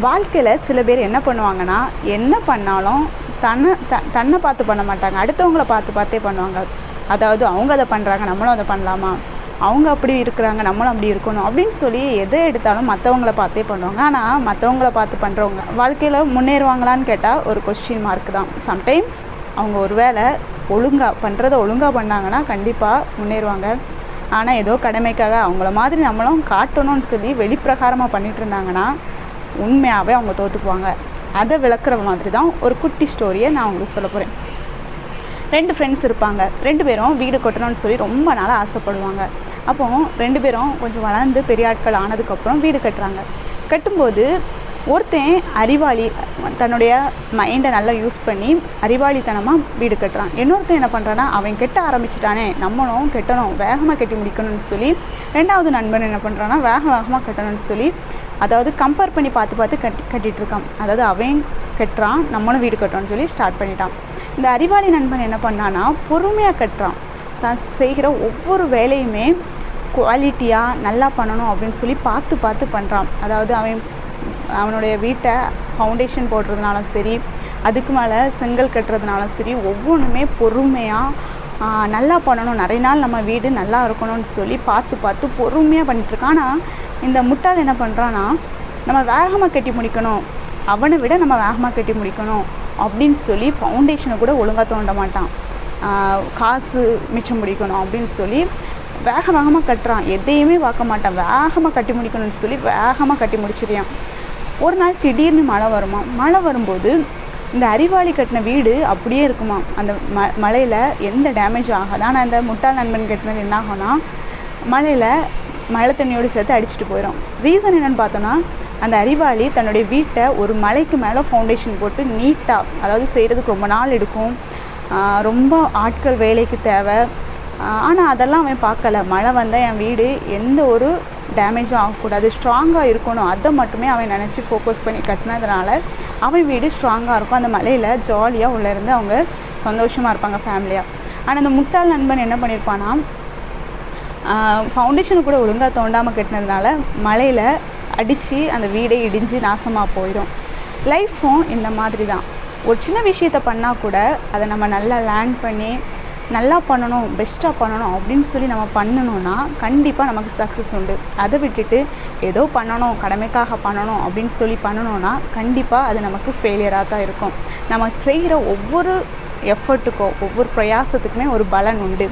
வாழ்க்கையில் சில பேர் என்ன பண்ணுவாங்கன்னா என்ன பண்ணாலும் தன்னை த தன்னை பார்த்து பண்ண மாட்டாங்க. அடுத்தவங்கள பார்த்து பார்த்தே பண்ணுவாங்க. அதாவது அவங்க அதை பண்ணுறாங்க நம்மளும் அதை பண்ணலாமா? அவங்க அப்படி இருக்கிறாங்க நம்மளும் அப்படி இருக்கணும் அப்படின்னு சொல்லி எதை எடுத்தாலும் மற்றவங்கள பார்த்தே பண்ணுவாங்க. ஆனால் மற்றவங்கள பார்த்து பண்ணுறவங்க வாழ்க்கையில் முன்னேறுவாங்களான்னு கேட்டால் ஒரு கொஸ்டின் மார்க் தான். சம்டைம்ஸ் அவங்க ஒரு வேளை ஒழுங்காக பண்ணுறத ஒழுங்காக பண்ணாங்கன்னா கண்டிப்பாக முன்னேறுவாங்க. ஆனால் ஏதோ கடமைக்காக அவங்கள மாதிரி நம்மளும் காட்டணும்னு சொல்லி வெளிப்பிரகாரமாக பண்ணிகிட்டு இருந்தாங்கன்னா உண்மையாகவே அவங்க தோற்றுக்குவாங்க அதை விளக்குற மாதிரி தான் ஒரு குட்டி ஸ்டோரியை நான் உங்களுக்கு சொல்ல போகிறேன் ரெண்டு ஃப்ரெண்ட்ஸ் இருப்பாங்க. ரெண்டு பேரும் வீடு கட்டணும்னு சொல்லி ரொம்ப நாளாக ஆசைப்படுவாங்க. அப்போ ரெண்டு பேரும் கொஞ்சம் வளர்ந்து பெரிய ஆட்கள் ஆனதுக்கப்புறம் வீடு கட்டுறாங்க. கட்டும்போது ஒருத்தன் அறிவாளி தன்னுடைய மைண்டை நல்லா யூஸ் பண்ணி அறிவாளித்தனமாக வீடு கட்டுறான். இன்னொருத்தன் என்ன பண்ணுறான்னா அவன் கெட்ட ஆரம்பிச்சிட்டானே நம்மளும் கெட்டணும் வேகமாக கட்டி முடிக்கணும்னு சொல்லி ரெண்டாவது நண்பன் என்ன பண்ணுறான்னா வேக வேகமாக கட்டணும்னு சொல்லி அதாவது கம்பேர் பண்ணி பார்த்து பார்த்து கட்டி கட்டிகிட்ருக்கான் அதாவது அவன் கட்டுறான் நம்மளும் வீடு கட்டணும்னு சொல்லி ஸ்டார்ட் பண்ணிட்டான். இந்த அறிவாளி நண்பன் என்ன பண்ணான்னா பொறுமையாக கட்டுறான். தான் செய்கிற ஒவ்வொரு வேலையுமே குவாலிட்டியாக நல்லா பண்ணணும் அப்படின்னு சொல்லி பார்த்து பார்த்து பண்ணுறான் அதாவது அவன் அவனுடைய வீட்டை ஃபவுண்டேஷன் போடுறதுனாலும் சரி அதுக்கு மேலே செங்கல் கட்டுறதுனாலும் சரி ஒவ்வொன்றுமே பொறுமையாக நல்லா பண்ணணும். நிறைய நாள் நம்ம வீடு நல்லா இருக்கணும்னு சொல்லி பார்த்து பார்த்து பொறுமையாக பண்ணிகிட்ருக்கான் ஆனால் இந்த முட்டாள் என்ன பண்ணுறான்னா நம்ம வேகமாக கட்டி முடிக்கணும். அவனை விட நம்ம வேகமாக கட்டி முடிக்கணும் அப்படின்னு சொல்லி ஃபவுண்டேஷனை கூட ஒழுங்காக தோண்ட மாட்டான். காசு மிச்சம் முடிக்கணும் அப்படின்னு சொல்லி வேக வேகமாக கட்டுறான். எதையுமே பார்க்க மாட்டான். வேகமாக கட்டி முடிக்கணும்னு சொல்லி வேகமாக கட்டி முடிச்சிடுறான். ஒரு நாள் திடீர்னு மழை வருமா? மழை வரும்போது இந்த அறிவாளி கட்டின வீடு அப்படியே இருக்குமா? அந்த ம மழையில் எந்த டேமேஜ் ஆகாது. ஆனால் அந்த முட்டாள் நண்பன் கட்டினது என்ன ஆகும்னா மலையில் மழை தண்ணியோடு சேர்த்து அடிச்சுட்டு போயிடும் ரீசன் என்னென்னு பார்த்தோன்னா அந்த அறிவாளி தன்னுடைய வீட்டை ஒரு மலைக்கு மேலே ஃபவுண்டேஷன் போட்டு நீட்டாக அதாவது செய்கிறதுக்கு ரொம்ப நாள் எடுக்கும். ரொம்ப ஆட்கள் வேலைக்கு தேவை. ஆனால் அதெல்லாம் அவன் பார்க்கல. மழை வந்தால் என் வீடு எந்த ஒரு டேமேஜும் ஆகக்கூடாது ஸ்ட்ராங்காக இருக்கணும். அதை மட்டுமே அவன் நினச்சி ஃபோக்கஸ் பண்ணி கட்டினதுனால அவன் வீடு ஸ்ட்ராங்காக இருக்கும். அந்த மலையில் ஜாலியாக உள்ளே இருந்து அவங்க சந்தோஷமாக இருப்பாங்க ஃபேமிலியாக ஆனால் அந்த முட்டாள் நண்பன் என்ன பண்ணியிருப்பானா ஃபவுண்டேஷன் கூட ஒழுங்காக தோண்டாமல் கட்டினதுனால மலையில் அடித்து அந்த வீடே இடிஞ்சு நாசமாக போயிடும் லைஃப்பும் இந்த மாதிரி தான். ஒரு சின்ன விஷயத்த பண்ணால் கூட அதை நம்ம நல்லா லேர்ன் பண்ணி நல்லா பண்ணணும் பெஸ்ட்டாக பண்ணணும் அப்படின்னு சொல்லி நம்ம பண்ணணும்னா கண்டிப்பாக நமக்கு சக்ஸஸ் உண்டு. அதை விட்டுட்டு ஏதோ பண்ணணும் கடமைக்காக பண்ணணும் அப்படின்னு சொல்லி பண்ணணும்னா கண்டிப்பாக அது நமக்கு ஃபெயிலியராக தான் இருக்கும். நம்ம செய்கிற ஒவ்வொரு எஃபர்ட்டுக்கோ ஒவ்வொரு பிரயாசத்துக்குமே ஒரு பலன் உண்டு.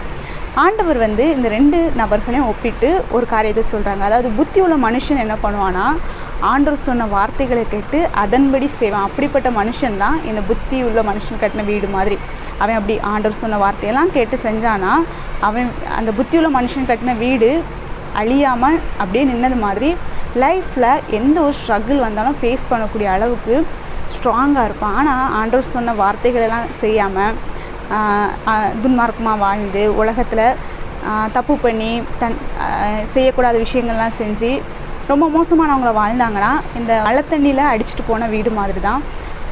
ஆண்டவர் வந்து இந்த ரெண்டு நபர்களையும் ஒப்பிட்டு ஒரு காரியத்தை சொல்கிறாங்க அதாவது புத்தி உள்ள மனுஷன் என்ன பண்ணுவானா ஆண்டவர் சொன்ன வார்த்தைகளை கேட்டு அதன்படி செய்வான். அப்படிப்பட்ட மனுஷன் தான் இந்த புத்தி உள்ள மனுஷன் கட்டின வீடு மாதிரி. அவன் அப்படி ஆண்டவர் சொன்ன வார்த்தையெல்லாம் கேட்டு செஞ்சானா அவன் அந்த புத்தியுள்ள மனுஷன் கட்டின வீடு அழியாமல் அப்படியே நின்னது மாதிரி லைஃப்பில் எந்த ஒரு ஸ்ட்ரகிள் வந்தாலும் ஃபேஸ் பண்ணக்கூடிய அளவுக்கு ஸ்ட்ராங்காக இருப்பான். ஆனால் ஆண்டவர் சொன்ன வார்த்தைகளெல்லாம் செய்யாமல் துன்மார்க்கமாக வாழ்ந்து உலகத்தில் தப்பு பண்ணி தன் செய்யக்கூடாத விஷயங்கள்லாம் செஞ்சு ரொம்ப மோசமானவங்கள வாழ்ந்தாங்கன்னா இந்த மழை தண்ணியில் அடிச்சுட்டு போன வீடு மாதிரி தான்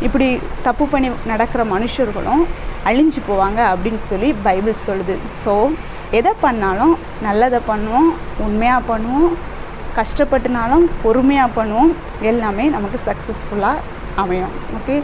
இப்படி தப்பு பண்ணி நடக்கிற மனுஷர்களும் அழிஞ்சு போவாங்க அப்படின்னு சொல்லி பைபிள் சொல்லுது. ஸோ எதை பண்ணாலும் நல்லதை பண்ணுவோம் உண்மையாக பண்ணுவோம் கஷ்டப்பட்டுனாலும் பொறுமையாக பண்ணுவோம் எல்லாமே நமக்கு சக்ஸஸ்ஃபுல்லாக அமையும். ஓகே